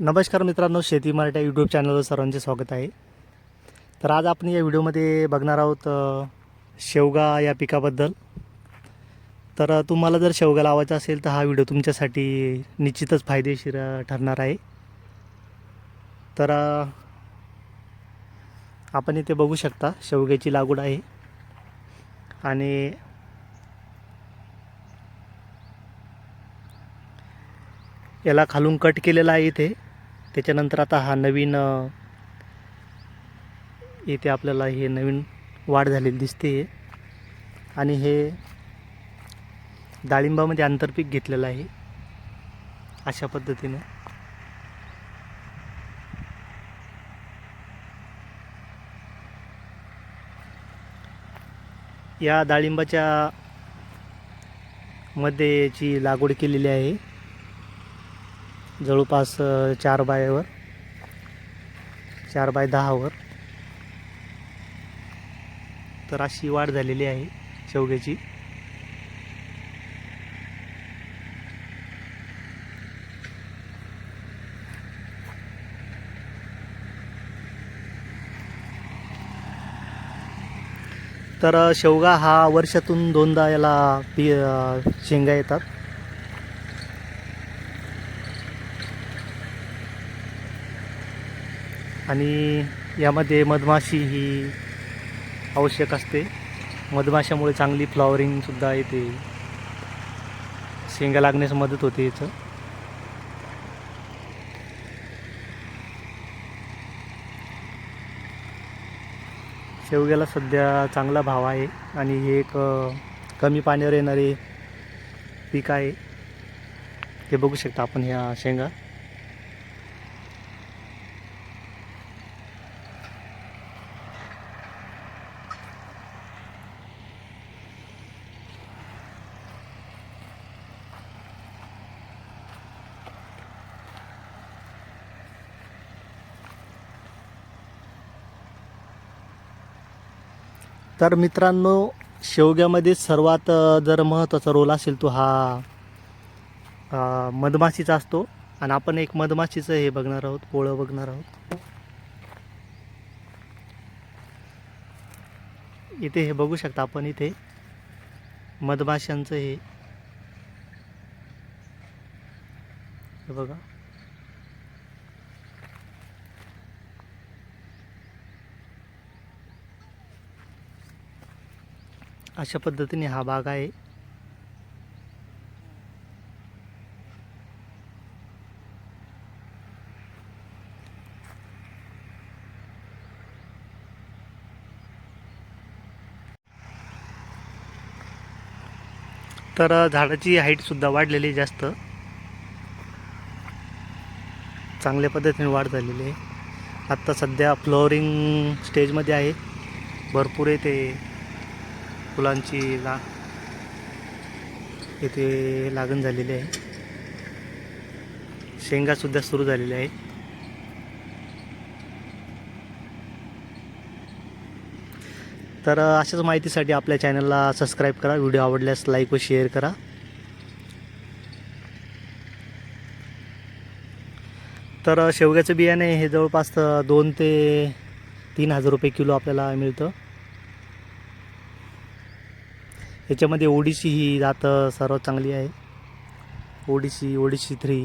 नमस्कार मित्रांनो शेती मराठा यूट्यूब चॅनलवर सर्वांचे स्वागत आहे. तर आज आपण या व्हिडिओमध्ये बघणार आहोत शेवगा या पिकाबद्दल. तर तुम्हाला जर शेवगा लावायचा असेल तर हा व्हिडिओ तुमच्यासाठी निश्चितच फायदेशीर ठरणार आहे. तर आपण इथे बघू शकता शेवग्याची लागवड आहे. आणि याला खालून कट केलेला आहे इथे. त्याच्यानंतर आता हा नवीन इथे आपल्याला हे नवीन वाढ झालेली दिसते आणि हे डाळिंबामध्ये आंतरपीक घेतलेलं आहे. अशा पद्धतीनं. या डाळिंबाच्या मध्ये याची लागवड केलेली आहे. जवळपास चार बायवर चार बाय दहावर. तर अशी वाढ झालेली आहे शेवग्याची. तर शेवगा हा वर्षातून दोनदा याला पी शेंगा येतात. आणि यामध्ये मधमाशी ही आवश्यक असते. मधमाशामुळे चांगली फ्लॉवरिंगसुद्धा येते. शेंगा लागण्यास मदत होते याचं. शेवग्याला सध्या चांगला भाव आहे आणि हे एक कमी पाण्यावर येणारे पीक आहे. हे बघू शकता आपण ह्या शेंगा. तर मित्रांनो शेवग्यामध्ये सर्वात जर महत्त्वाचा रोल असेल तो हा मधमाशीचा असतो. आणि आपण एक मधमाशीचं हे बघणार आहोत पोळं बघणार आहोत. इथे हे बघू शकता आपण इथे मधमाशांचं हे बघा. अशा पद्धतीने हा भाग आहे. तर झाडाची हाईटसुद्धा वाढलेली आहे जास्त. चांगल्या पद्धतीने वाढ झालेली आहे. आत्ता सध्या फ्लोअरिंग स्टेजमध्ये आहे. भरपूर येते फुलांची ला येथे लागण झालेली आहे. शेंगासुद्धा सुरू झालेल्या आहेत. तर अशाच माहितीसाठी आपल्या चॅनलला सबस्क्राईब करा. व्हिडिओ आवडल्यास लाईक व शेअर करा. तर शेवग्याचं बियाणे हे जवळपास दोन ते तीन हजार रुपये किलो आपल्याला मिळतं. याच्यामध्ये ओडिसी ही जात सर्वात चांगली आहे. ओडिसी ओडिसी थ्री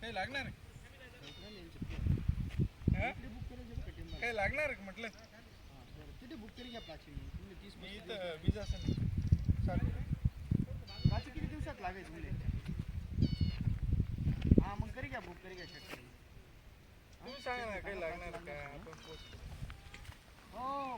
काही लागणार? हा? काही लागणार म्हटलं? किती बुक केली घ्या तुम्ही तीस मी इथं वीज असेल चालेल. प्राची किती दिवसात लागायचं तुमले हा मग करी घ्या बुक करी घ्या तुम्ही सांगा ना काही लागणार का? आपण हो.